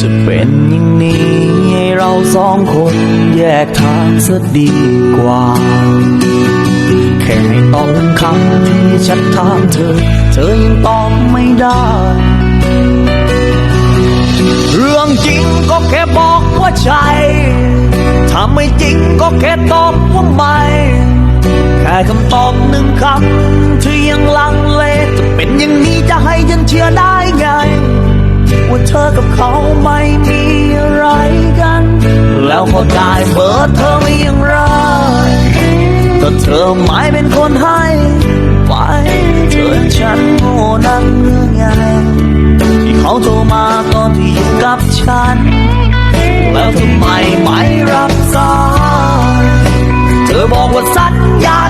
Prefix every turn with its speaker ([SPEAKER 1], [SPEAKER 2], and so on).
[SPEAKER 1] จะเป็นอย่างนี้ ให้เราสองคนแยกทางซะดีกว่า แค่ให้ตอบหนึ่งคำที่ฉันถามเธอ เธอยังตอบไม่ได้ เรื่องจริงก็แค่บอกว่าใช่ถ้าไม่จริงก็แค่ตอบว่าไม่ แค่คำตอบหนึ่งคำที่ยังลัง กับเขาไม่มีอะไรกัน แล้วเขาได้เบอร์เธอไม่ย่างไรก็เธอไม่เป็นคนให้ไปเธอฉันโง่นักหรือไงที่เขาโทรมาตอนที่อยู่กับฉัน แล้วทำไมไม่รับสายเธอบอกว่าสัญญา